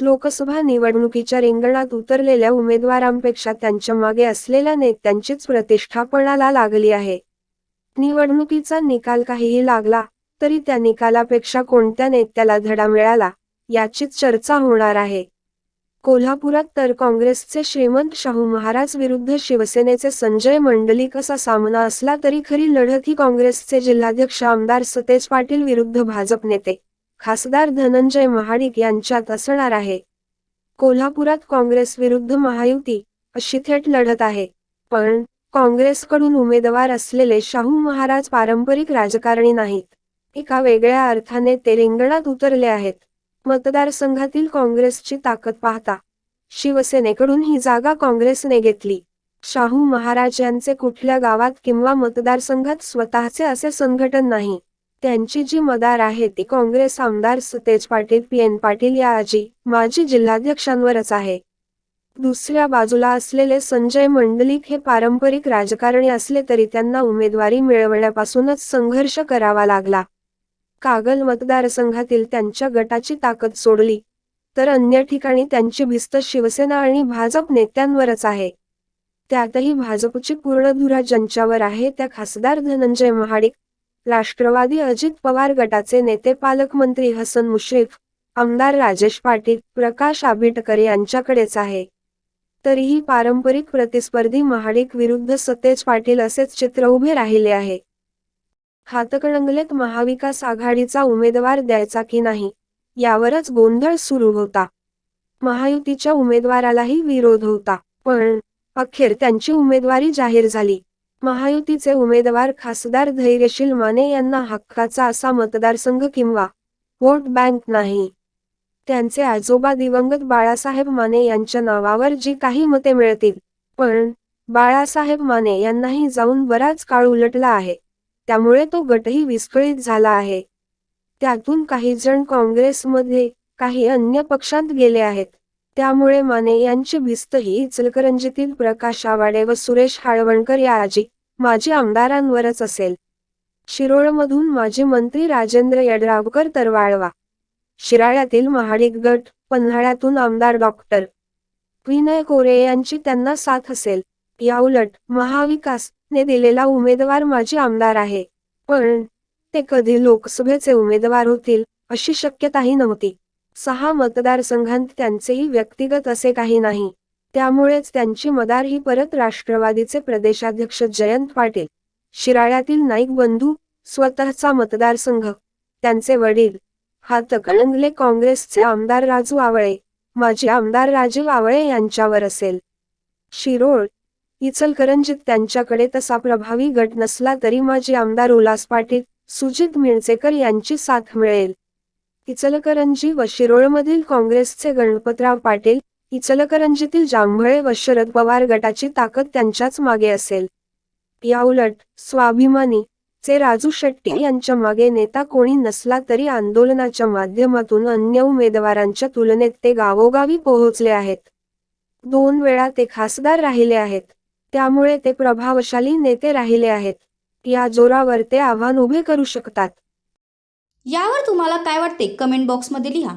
लोकसभा निवडणुकीच्या रिंगणात उतरलेल्या उमेदवारांपेक्षा त्यांच्या मागे असलेल्या नेत्यांचीच प्रतिष्ठापणाला लागली आहे. निवडणुकीचा निकाल काहीही लागला तरी त्या निकालापेक्षा कोणत्या नेत्याला धडा मिळाला याचीच चर्चा होणार आहे. कोल्हापुरात तर काँग्रेसचे श्रीमंत शाहू महाराज विरुद्ध शिवसेनेचे संजय मंडलिक असा सामना असला तरी खरी लढत ही काँग्रेसचे जिल्हाध्यक्ष आमदार सतेज पाटील विरुद्ध भाजप नेते. खासदार धनंजय महाडिक यांच्यात असणार आहे. कोल्हापुरात काँग्रेस विरुद्ध महायुती अशी थेट लढत आहे. पण काँग्रेसकडून उमेदवार असलेले शाहू महाराज पारंपरिक राजकारणी नाहीत. एका वेगळ्या अर्थाने ते रिंगणात उतरले आहेत. मतदारसंघातील काँग्रेसची ताकद पाहता शिवसेनेकडून ही जागा काँग्रेसने घेतली. शाहू महाराज यांचे कुठल्या गावात किंवा मतदारसंघात स्वतःचे असे संघटन नाही. त्यांची जी मदार आहे ती काँग्रेस आमदार सुतेज पाटील पी एन पाटील या आजी माजी जिल्हाध्यक्षांवरच आहे. दुसऱ्या बाजूला असलेले संजय मंडलिक हे पारंपरिक राजकारणी असले तरी त्यांना उमेदवारी मिळवण्यापासूनच संघर्ष करावा लागला. कागल मतदारसंघातील त्यांच्या गटाची ताकद सोडली. तर अन्य ठिकाणी त्यांची भिस्त शिवसेना आणि भाजप नेत्यांवरच आहे. त्यातही भाजपची पूर्ण धुरा ज्यांच्यावर आहे त्या खासदार धनंजय महाडिक राष्ट्रवादी अजित पवार गटाचे नेते पालकमंत्री हसन मुश्रीफ आमदार राजेश पाटील प्रकाश आंबेडकर यांच्याकडेच आहे. तरीही पारंपरिक प्रतिस्पर्धी महाडिक विरुद्ध सतेज पाटील असेच चित्र उभे राहिले आहे. हातकणंगलेत महाविकास आघाडीचा उमेदवार द्यायचा की नाही यावरच गोंधळ सुरू होता. महायुतीच्या उमेदवारालाही विरोध होता पण अखेर त्यांची उमेदवारी जाहीर झाली. महायुतीचे उमेदवार खासदार धैर्यशील माने यांना हक्काचा असा मतदारसंघ किंवा व्होट बँक नाही. त्यांचे आजोबा दिवंगत बाळासाहेब माने यांच्या नावावर जी काही मते मिळतील पण बाळासाहेब माने यांनाही जाऊन बराच काळ उलटला आहे. त्यामुळे तो गटही विस्कळीत झाला आहे. त्यातून काही जण काँग्रेसमध्ये काही अन्य पक्षांत गेले आहेत. त्यामुळे माने यांची भिस्त ही इचलकरंजीतील प्रकाश आवाडे व सुरेश हाळवणकर या आजी माझे आमदारांवरच असेल. शिरोळमधून माजी मंत्री राजेंद्र यड्रावकर तर वाळवा शिराळ्यातील महाडिक गट पन्हाळ्यातून आमदार डॉक्टर विनय कोरे यांची त्यांना साथ असेल. याउलट महाविकासने दिलेला उमेदवार माझे आमदार आहे. पण ते कधी लोकसभेचे उमेदवार होतील अशी शक्यताही नव्हती. सहा मतदारसंघांत त्यांचेही व्यक्तिगत असे काही नाही. त्यामुळेच त्यांची मदार ही परत राष्ट्रवादीचे प्रदेशाध्यक्ष जयंत पाटील शिराळ्यातील नाईक बंधू स्वतःचा मतदारसंघ त्यांचे वडील हा हातकणंगले काँग्रेसचे आमदार राजू आवळे माजी आमदार राजीव आवळे यांच्यावर असेल. शिरोळ इचलकरंजीत त्यांच्याकडे तसा प्रभावी गट नसला तरी माजी आमदार उल्हास पाटील सुजित मिळचेकर यांची साथ मिळेल. इचलकरंजी व शिरोळमधील काँग्रेसचे गणपतराव पाटील इचलकरंजीतील जांभळे व शरद पवार गटाची ताकद त्यांच्याच मागे असेल. याउलट स्वाभिमानी चे राजू शेट्टी यांच्या मागे नेता कोणी नसला तरी आंदोलनाच्या माध्यमातून अन्य उमेदवारांच्या तुलनेत ते गावोगावी पोहोचले आहेत. दोन वेळा ते खासदार राहिले आहेत. त्यामुळे ते प्रभावशाली नेते राहिले आहेत. या जोरावर ते आव्हान उभे करू शकतात. यावर तुम्हाला काय वाटते? कमेंट बॉक्समध्ये लिहा.